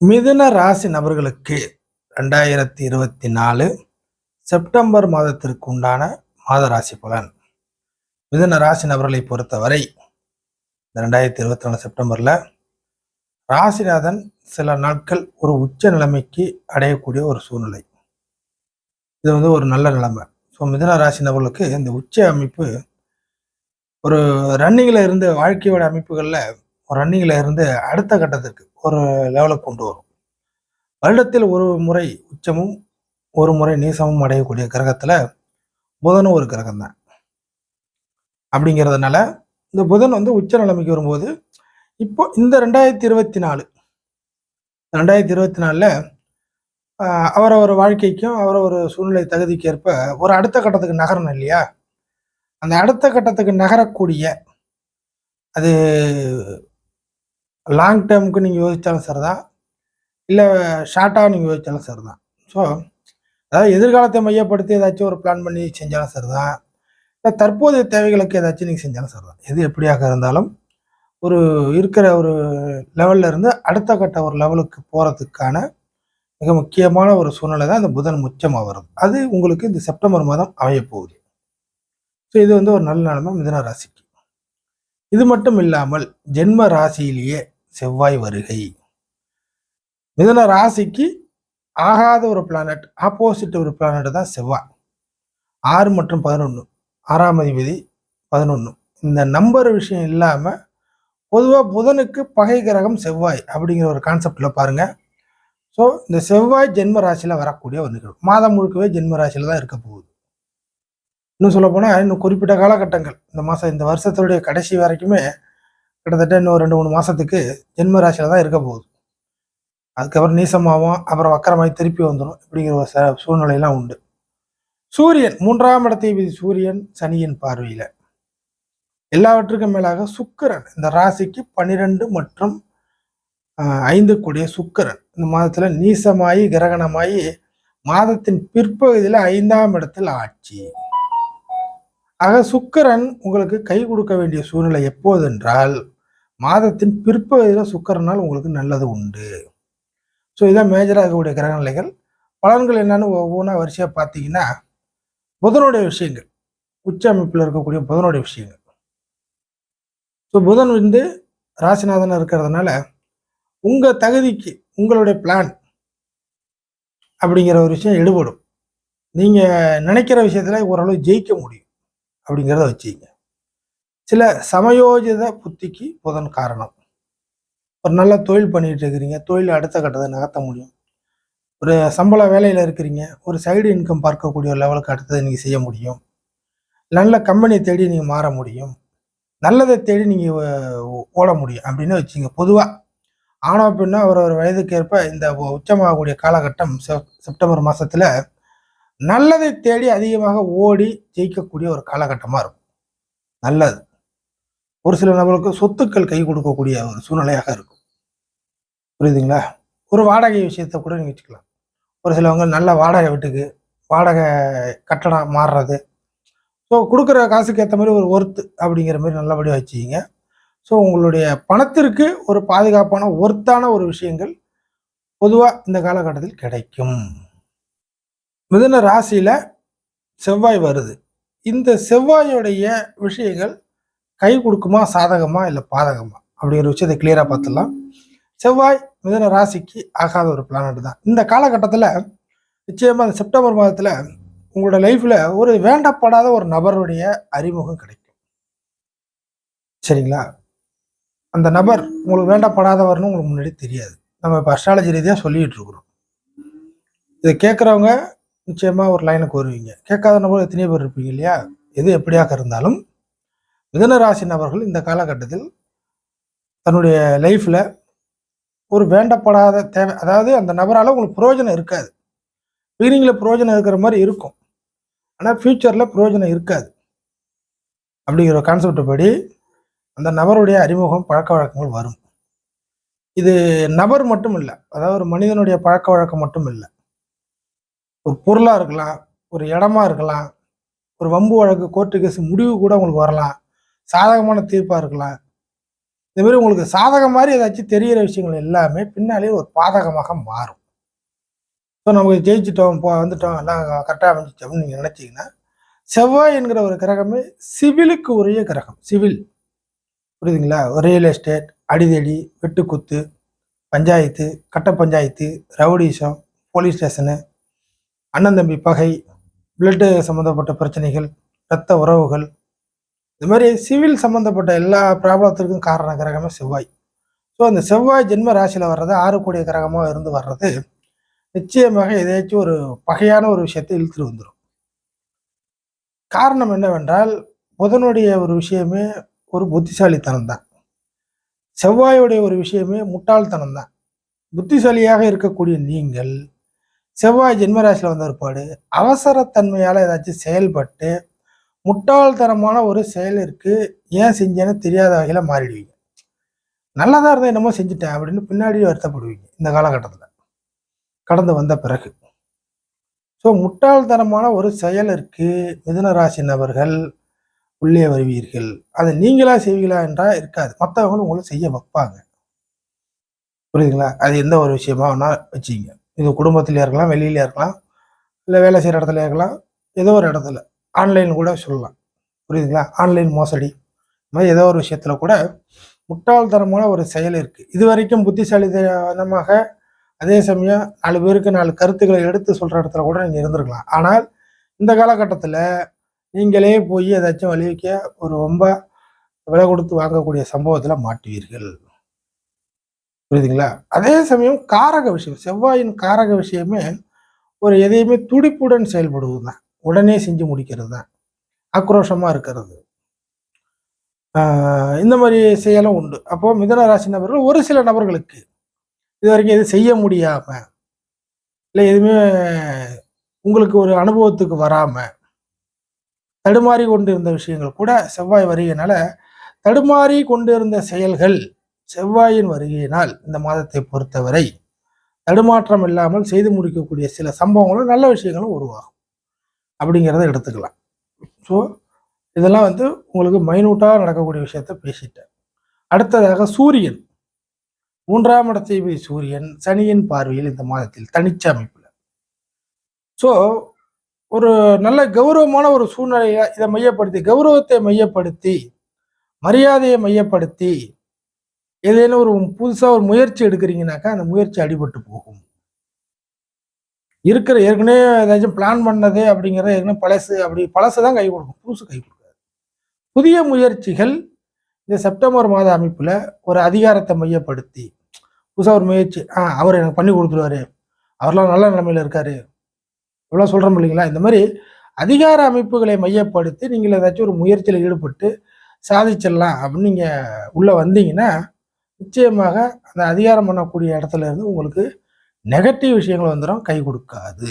மிதுன ராசி நபர்களுக்கு ரெண்டாயிரத்தி இருபத்தி நாலு செப்டம்பர் மாதத்திற்கு உண்டான மாத ராசி பலன். மிதுன ராசி நபர்களை பொறுத்தவரை இந்த ரெண்டாயிரத்தி இருபத்தி நாலு செப்டம்பரில் ராசிநாதன் சில நாட்கள் ஒரு உச்ச நிலைமைக்கு அடையக்கூடிய ஒரு சூழ்நிலை. இது வந்து ஒரு நல்ல நிலைமை. ஸோ மிதுன ராசி நபர்களுக்கு இந்த உச்ச அமைப்பு ஒரு ரன்னிங்கில் இருந்து வாழ்க்கையோட அமைப்புகளில் ஒரு ரன்னிங்கில் இருந்து அடுத்த கட்டத்திற்கு ஒரு லெவலுக்கு கொண்டு வரும். வருடத்தில் ஒரு முறை உச்சமும் ஒரு முறை நீசமும் அடையக்கூடிய கிரகத்தில் புதனும் ஒரு கிரகம் தான் அப்படிங்கிறதுனால இந்த புதன் வந்து உச்ச நிலைமைக்கு வரும்போது இப்போ இந்த ரெண்டாயிரத்தி இருபத்தி நாலு ரெண்டாயிரத்தி இருபத்தி நாலில் அவரவர் வாழ்க்கைக்கும் அவரவர் சூழ்நிலை தகுதிக்கு ஏற்ப ஒரு அடுத்த கட்டத்துக்கு நகரணும் இல்லையா? அந்த அடுத்த கட்டத்துக்கு நகரக்கூடிய அது லாங் டேர்முக்கு நீங்கள் யோசித்தாலும் சரிதான். இல்லை ஷார்ட்டாக நீங்கள் யோசித்தாலும் சரிதான். ஸோ அதாவது எதிர்காலத்தை மையப்படுத்தி ஏதாச்சும் ஒரு பிளான் பண்ணி செஞ்சாலும் சரிதான். இல்லை தற்போதைய தேவைகளுக்கு ஏதாச்சும் நீங்கள் செஞ்சாலும் சரிதான். எது எப்படியாக இருந்தாலும் ஒரு இருக்கிற ஒரு லெவல்ல இருந்து அடுத்த கட்ட ஒரு லெவலுக்கு போகிறதுக்கான மிக முக்கியமான ஒரு சூழ்நிலை தான் இந்த புதன் முச்சமாக வரும். அது உங்களுக்கு இந்த செப்டம்பர் மாதம் அமையப்போகுது ஸோ இது வந்து ஒரு நல்ல நிலைமை மிதன ராசிக்கு. இது மட்டும் இல்லாமல் ஜென்ம ராசியிலேயே செவ்வாய் வருகை. மிதன ராசிக்கு ஆகாத ஒரு பிளானட் ஆப்போசிட் ஒரு பிளானட் தான் செவ்வாய். ஆறு மற்றும் பதினொன்று ஆறாம் அதிபதி பதினொன்று இந்த நம்பர் விஷயம் இல்லாமல் பொதுவாக புதனுக்கு பகை கிரகம் செவ்வாய் அப்படிங்கிற ஒரு கான்செப்டில் பாருங்கள் ஸோ இந்த செவ்வாய் ஜென்ம ராசியில் வரக்கூடிய ஒரு நிகழ்வு. மாதம் முழுக்கவே ஜென்ம ராசியில் தான் இருக்க போகுது. இன்னும் சொல்ல போனால் இன்னும் குறிப்பிட்ட காலகட்டங்கள். இந்த மாதம் இந்த வருஷத்துடைய கடைசி வரைக்குமே கிட்டத்தட்ட இன்னும் ரெண்டு மூணு மாதத்துக்கு ஜென்ம ராசியில் தான் இருக்க போகுது. அதுக்கப்புறம் நீசமாகவும் அப்புறம் வக்கரமாய் திருப்பி வந்துடும் இப்படிங்கிற ஒரு ச சூழ்நிலையெல்லாம் உண்டு. சூரியன் மூன்றாம் இடத்தை சூரியன் சனியின் பார்வையில். எல்லாவற்றுக்கும் மேலாக சுக்கிரன் இந்த ராசிக்கு பன்னிரெண்டு மற்றும் ஐந்து கூடிய சுக்கிரன். இந்த மாதத்தில் நீசமாயி கிரகணமாயி மாதத்தின் பிற்பகுதியில் ஐந்தாம் இடத்தில் ஆட்சி. ஆக சுக்கரன் உங்களுக்கு கை கொடுக்க வேண்டிய சூழ்நிலை எப்போது என்றால் மாதத்தின் பிற்பகுதியில் சுக்கரனால் உங்களுக்கு நல்லது உண்டு. ஸோ இதான் மேஜராக இருக்கக்கூடிய கிரக நிலைகள் பலன்கள் என்னென்னு ஒவ்வொன்றா வரிசையாக பார்த்தீங்கன்னா புதனுடைய விஷயங்கள். உச்ச அமைப்பில் இருக்கக்கூடிய புதனுடைய விஷயங்கள். ஸோ புதன் வந்து ராசிநாதன் இருக்கிறதுனால உங்கள் தகுதிக்கு உங்களுடைய பிளான் அப்படிங்கிற ஒரு விஷயம் எடுபடும். நீங்கள் நினைக்கிற விஷயத்தில் ஓரளவு ஜெயிக்க முடியும். அப்படிங்கிறத வச்சுங்க சில சமயோஜித புத்திக்கு புதன் காரணம். ஒரு நல்ல தொழில் பண்ணிட்டு இருக்கிறீங்க தொழில் அடுத்த கட்டத்தை நகர்த்த முடியும். ஒரு சம்பள வேலையில் இருக்கிறீங்க ஒரு சைடு இன்கம் பார்க்கக்கூடிய ஒரு லெவலுக்கு அடுத்ததை நீங்கள் செய்ய முடியும். நல்ல கம்பெனியை தேடி நீங்கள் மாற முடியும். நல்லதை தேடி நீங்கள் ஓட முடியும். அப்படின்னு வச்சுங்க பொதுவாக ஆனால் அப்படின்னா ஒரு ஒரு வயதுக்கு ஏற்ப இந்த உச்சமாகக்கூடிய காலகட்டம் செப் செப்டம்பர் மாதத்தில் நல்லதை தேடி அதிகமாக ஓடி ஜெயிக்கக்கூடிய ஒரு காலகட்டமாக இருக்கும். நல்லது. ஒரு சில நபர்களுக்கு சொத்துக்கள் கை கொடுக்கக்கூடிய ஒரு சூழ்நிலையாக இருக்கும். புரியுதுங்களா? ஒரு வாடகை விஷயத்தை கூட நீங்கள் வச்சுக்கலாம். ஒரு சிலவங்க நல்ல வாடகை வீட்டுக்கு வாடகை கட்டணம் மாறுறது. ஸோ கொடுக்குற காசுக்கு ஏற்ற மாதிரி ஒரு ஒர்த்து அப்படிங்கிற மாதிரி நல்லபடியாக வச்சுக்கிங்க. ஸோ உங்களுடைய பணத்திற்கு ஒரு பாதுகாப்பான ஒர்த்தான ஒரு விஷயங்கள் பொதுவாக இந்த காலகட்டத்தில் கிடைக்கும். மிதுன ராசியில் செவ்வாய் வருது. இந்த செவ்வாயோடைய விஷயங்கள் கை கொடுக்குமா சாதகமா இல்லை பாதகமா? அப்படிங்கிற விஷயத்தை கிளியராக பார்த்துடலாம். செவ்வாய் மிதுன ராசிக்கு ஆகாத ஒரு பிளானட் தான். இந்த காலகட்டத்தில் நிச்சயமாக அந்த செப்டம்பர் மாதத்தில் உங்களோட லைஃப்பில் ஒரு வேண்டப்படாத ஒரு நபருடைய அறிமுகம் கிடைக்கும். சரிங்களா? அந்த நபர் உங்களுக்கு வேண்டப்படாதவர்னு உங்களுக்கு முன்னாடி தெரியாது. நம்ம இப்போ அஸ்ட்ராலஜி ரீதியாக சொல்லிகிட்டு இருக்கிறோம். இதை கேட்குறவங்க நிச்சயமாக ஒரு லைனுக்கு வருவீங்க கேட்காத நபர்கள் எத்தனையோ பேர் இருப்பீங்க இல்லையா? எது எப்படியாக இருந்தாலும். மிதன ராசி நபர்கள் இந்த காலகட்டத்தில் தன்னுடைய லைஃப்பில் ஒரு வேண்டப்படாத தேவை அதாவது அந்த நபரால் உங்களுக்கு பிரயோஜனம் இருக்காது. பிகினிங்கில் பிரயோஜனம் இருக்கிற மாதிரி இருக்கும். ஆனால் ஃப்யூச்சரில் பிரயோஜனம் இருக்காது. அப்படிங்கிற கான்செப்ட் படி அந்த நபருடைய அறிமுகம் பழக்க வழக்கங்கள் வரும். இது நபர் மட்டும் இல்லை அதாவது ஒரு மனிதனுடைய பழக்க வழக்கம் மட்டும் இல்லை. ஒரு பொருளாக இருக்கலாம் ஒரு இடமா இருக்கலாம் ஒரு வம்பு வழக்கு கோர்ட்டு கேஸ் முடிவு கூட உங்களுக்கு வரலாம். சாதகமான தீர்ப்பாக இருக்கலாம். இந்த மாதிரி உங்களுக்கு சாதகம் மாதிரி ஏதாச்சும் தெரிகிற விஷயங்கள் எல்லாமே பின்னாலே ஒரு பாதகமாக மாறும். ஸோ நமக்கு ஜெயிச்சிட்டோம் போ வந்துட்டோம் எல்லாம் கரெக்டாக அமைஞ்சிட்டோம்னு நீங்கள் நினச்சிங்கன்னா செவ்வாய் என்கிற ஒரு கிரகமே சிவிலுக்கு உரிய கிரகம். சிவில். புரியுதுங்களா? ரியல் எஸ்டேட் அடிதடி வெட்டுக்குத்து பஞ்சாயத்து கட்ட பஞ்சாயத்து ரவுடிசம் போலீஸ் ஸ்டேஷனு அண்ணன் தம்பி பகை பிளட்டு சம்மந்தப்பட்ட பிரச்சனைகள் இரத்த உறவுகள் இந்த மாதிரி சிவில் சம்மந்தப்பட்ட எல்லா ப்ராப்ளத்திற்கும் காரண கிரகமே செவ்வாய். ஸோ அந்த செவ்வாய் ஜென்ம ராசியில் வர்றது ஆறுக்கூடிய கிரகமாக இருந்து வர்றது நிச்சயமாக எதையாச்சும் ஒரு பகையான ஒரு விஷயத்தை இழுத்துட்டு வந்துடும் காரணம் என்னவென்றால் புதனுடைய ஒரு விஷயமே ஒரு புத்திசாலித்தனம் தான். செவ்வாயுடைய ஒரு விஷயமே முட்டாள்தனம் தான். புத்திசாலியாக இருக்கக்கூடிய நீங்கள் செவ்வாய் ஜென்மராசியில் வந்த அவசரத்தன்மையால் ஏதாச்சும் செயல்பட்டு முட்டாள்தனமான ஒரு செயலிற்கு ஏன் செஞ்சேன்னு தெரியாத வகையில் மாறிடுவீங்க. நல்லதாக இருந்தால் என்னமோ செஞ்சுட்டேன் அப்படின்னு பின்னாடி வருத்தப்படுவீங்க இந்த காலகட்டத்தில். கடந்து வந்த பிறகு. ஸோ முட்டாள்தனமான ஒரு செயலிற்கு மிதுன ராசி நபர்கள் உள்ளே வருவீர்கள். அதை நீங்களா செய்வீங்களா என்றால் இருக்காது. மற்றவங்களும் உங்களை செய்ய வைப்பாங்க. புரியுதுங்களா? அது எந்த ஒரு விஷயமா வேணால் வச்சுங்க இது குடும்பத்திலே இருக்கலாம் வெளியில இருக்கலாம் இல்லை வேலை செய்கிற இடத்துல இருக்கலாம் ஏதோ ஒரு இடத்துல. ஆன்லைன் கூட சொல்லலாம். புரியுதுங்களா? ஆன்லைன் மோசடி. இந்த மாதிரி ஏதோ ஒரு விஷயத்தில் கூட முட்டாள்தனமான ஒரு செயல் இருக்குது இது வரைக்கும் புத்திசாலித்தனமாக அதே சமயம் நாலு பேருக்கு நாலு கருத்துக்களை எடுத்து சொல்கிற இடத்துல கூட நீங்கள் இருந்திருக்கலாம். ஆனால் இந்த காலகட்டத்தில் நீங்களே போய் ஏதாச்சும் வலிவிக்க ஒரு ரொம்ப விலை கொடுத்து வாங்கக்கூடிய சம்பவத்தில் மாட்டுவீர்கள். புரியுதுங்களா? அதே சமயம் காரக விஷயம் செவ்வாயின் காரக விஷயமே ஒரு எதையுமே துடிப்புடன் செயல்படுவது தான் உடனே செஞ்சு முடிக்கிறது தான் ஆக்ரோஷமாக இருக்கிறது இந்த மாதிரி செயலும் உண்டு. அப்போ மிதன ராசி நபர்கள் ஒரு சில நபர்களுக்கு இது வரைக்கும் எதுவும் செய்ய முடியாம இல்லை எதுவுமே உங்களுக்கு ஒரு அனுபவத்துக்கு வராம தடுமாறி கொண்டு இருந்த விஷயங்கள் கூட செவ்வாய் வருகையினால தடுமாறி கொண்டு இருந்த செயல்கள் செவ்வாயின் வருகையினால் இந்த மாதத்தை பொறுத்தவரை தடுமாற்றம் இல்லாமல் செய்து முடிக்கக்கூடிய சில சம்பவங்களும் நல்ல விஷயங்களும் உருவாகும். அப்படிங்கிறத எடுத்துக்கலாம். ஸோ இதெல்லாம் வந்து உங்களுக்கு மைனூட்டாக நடக்கக்கூடிய விஷயத்த பேசிட்டேன். அடுத்ததாக சூரியன். மூன்றாம் இடத்தை சூரியன் சனியின் பார்வையில் இந்த மாதத்தில் தனிச்ச அமைப்பில். ஸோ ஒரு நல்ல கௌரவமான ஒரு சூழ்நிலையை இதை மையப்படுத்தி கௌரவத்தை மையப்படுத்தி மரியாதையை மையப்படுத்தி ஏதேனும் ஒரு புதுசாக ஒரு முயற்சி எடுக்கிறீங்கனாக்கா அந்த முயற்சி அடிபட்டு போகும். இருக்கிற ஏற்கனவே ஏதாச்சும் பிளான் பண்ணது அப்படிங்கிற ஏற்கனவே பழசு அப்படி பழசு தான் கை கொடுக்கும். புதுசு கை கொடுக்காது. புதிய முயற்சிகள் இந்த செப்டம்பர் மாத அமைப்பில் ஒரு அதிகாரத்தை மையப்படுத்தி புதுசாக ஒரு முயற்சி ஆ அவர் எனக்கு பண்ணி கொடுத்துருவாரு. அவர்லாம் நல்ல நிலைமையில் இருக்காரு. இவ்வளோ சொல்கிறோம் இல்லைங்களா? இந்த மாதிரி அதிகார அமைப்புகளை மையப்படுத்தி நீங்கள் ஏதாச்சும் ஒரு முயற்சியில் ஈடுபட்டு சாதிச்சிடலாம் அப்படின்னு நீங்கள் உள்ளே வந்தீங்கன்னா நிச்சயமாக அந்த அதிகாரம் பண்ணக்கூடிய இடத்துல இருந்து உங்களுக்கு நெகட்டிவ் விஷயங்கள் வந்துடும் கை கொடுக்காது.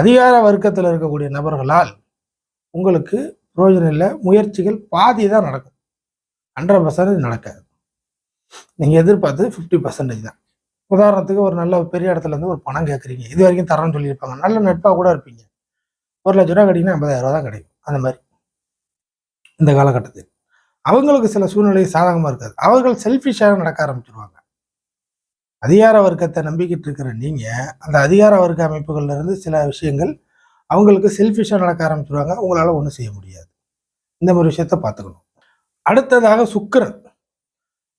அதிகார வர்க்கத்தில் இருக்கக்கூடிய நபர்களால் உங்களுக்கு பிரயோஜனம் இல்லை முயற்சிகள் பாதி தான் நடக்கும். ஹண்ட்ரட் பர்சன்டேஜ் நடக்காது. நீங்கள் எதிர்பார்த்து ஃபிஃப்டி பர்சன்டேஜ் தான். உதாரணத்துக்கு ஒரு நல்ல பெரிய இடத்துல இருந்து ஒரு பணம் கேட்குறீங்க இது வரைக்கும் தரோன்னு சொல்லியிருப்பாங்க. நல்ல நட்பாக கூட இருப்பீங்க. ஒரு லட்ச ரூபா கிடைக்குன்னா ஐம்பதாயிரம் ரூபா தான் கிடைக்கும். அந்த மாதிரி. இந்த காலகட்டத்தில். அவங்களுக்கு சில சூழ்நிலை சாதகமாக இருக்காது. அவர்கள் செல்ஃபிஷாக நடக்க ஆரம்பிச்சிருவாங்க. அதிகார வர்க்கத்தை நம்பிக்கிட்டு இருக்கிற நீங்கள் அந்த அதிகார வர்க்க அமைப்புகள்லேருந்து சில விஷயங்கள் அவங்களுக்கு செல்ஃபிஷாக நடக்க ஆரம்பிச்சிருவாங்க. உங்களால் ஒன்றும் செய்ய முடியாது. இந்த மாதிரி விஷயத்த பார்த்துக்கணும். அடுத்ததாக சுக்கரன்.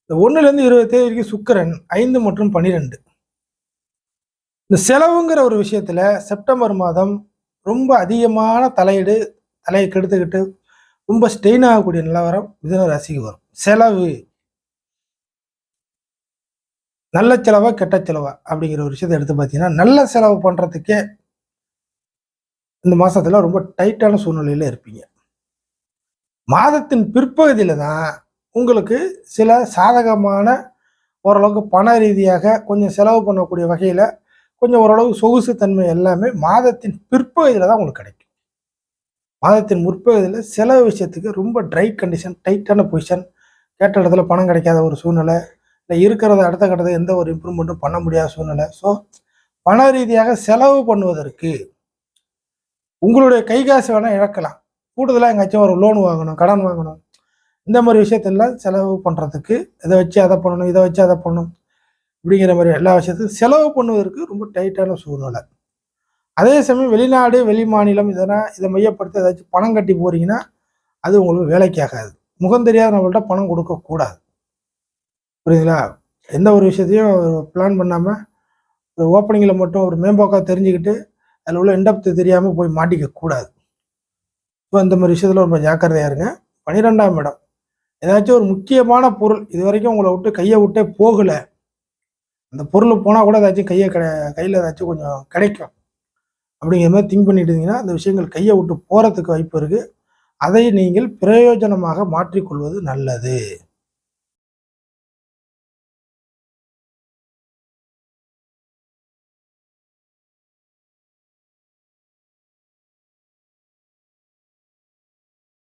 இந்த ஒன்றுலேருந்து இருபத்தேழு வரைக்கும் சுக்கரன் ஐந்து மற்றும் பன்னிரெண்டு இந்த செலவுங்கிற ஒரு விஷயத்தில் செப்டம்பர் மாதம் ரொம்ப அதிகமான தலையீடு தலையை கெடுத்துக்கிட்டு ரொம்ப ஸ்டெயின் ஆகக்கூடிய நிலவரம் மிதுன ராசிக்கு வரும். செலவு. நல்ல செலவா கெட்ட செலவா அப்படிங்கிற ஒரு விஷயத்தை எடுத்து பார்த்தீங்கன்னா நல்ல செலவு பண்ணுறதுக்கே இந்த மாதத்தில் ரொம்ப டைட்டான சூழ்நிலையில் இருப்பீங்க. மாதத்தின் பிற்பகுதியில் தான் உங்களுக்கு சில சாதகமான ஓரளவுக்கு பண ரீதியாக கொஞ்சம் செலவு பண்ணக்கூடிய வகையில் கொஞ்சம் ஓரளவு சொகுசு தன்மை எல்லாமே மாதத்தின் பிற்பகுதியில் தான் உங்களுக்கு கிடைக்கும். மாதத்தின் முற்பகுதியில் செலவு விஷயத்துக்கு ரொம்ப ட்ரை கண்டிஷன் டைட்டான பொசிஷன் கேட்ட இடத்துல பணம் கிடைக்காத ஒரு சூழ்நிலை இல்லை இருக்கிறத அடுத்த கட்டத்தை எந்த ஒரு இம்ப்ரூவ்மெண்ட்டும் பண்ண முடியாத சூழ்நிலை. ஸோ பண ரீதியாக செலவு பண்ணுவதற்கு உங்களுடைய கை காசு வேணால் இழக்கலாம். கூடுதலாக எங்கேயாச்சும் ஒரு லோன் வாங்கணும் கடன் வாங்கணும். இந்த மாதிரி விஷயத்தெல்லாம் செலவு பண்ணுறதுக்கு இதை வச்சு அதை பண்ணணும் இதை வச்சு அதை பண்ணணும் இப்படிங்கிற மாதிரி எல்லா விஷயத்துக்கும் செலவு பண்ணுவதற்கு ரொம்ப டைட்டான சூழ்நிலை. அதே சமயம் வெளிநாடு வெளி மாநிலம் இதெல்லாம் இதை மையப்படுத்தி ஏதாச்சும் பணம் கட்டி போறீங்கன்னா அது உங்களுக்கு வேலைக்கு ஆகாது முகம் தெரியாத நம்மள்கிட்ட பணம் கொடுக்கக்கூடாது புரியுதுங்களா? எந்த ஒரு விஷயத்தையும் பிளான் பண்ணாமல் ஒரு ஓப்பனிங்கில் மட்டும் ஒரு மேம்போக்காக தெரிஞ்சுக்கிட்டு அதில் உள்ள இண்டப்த்து தெரியாமல் போய் மாட்டிக்க கூடாது. ஸோ இந்த மாதிரி விஷயத்தில் ரொம்ப ஜாக்கிரதையாக இருங்க. பன்னிரெண்டாம் இடம். ஏதாச்சும் ஒரு முக்கியமான பொருள் இது வரைக்கும் உங்களை விட்டு கையை விட்டே போகலை. அந்த பொருள் போனால் கூட ஏதாச்சும் கையை கிடை கையில் ஏதாச்சும் கொஞ்சம் கிடைக்கும். அப்படிங்கிற மாதிரி திங்க் பண்ணிட்டு இருந்தீங்கன்னா அந்த விஷயங்கள் கையை விட்டு போகிறதுக்கு வாய்ப்பு இருக்குது அதை நீங்கள் பிரயோஜனமாக மாற்றிக்கொள்வது நல்லது.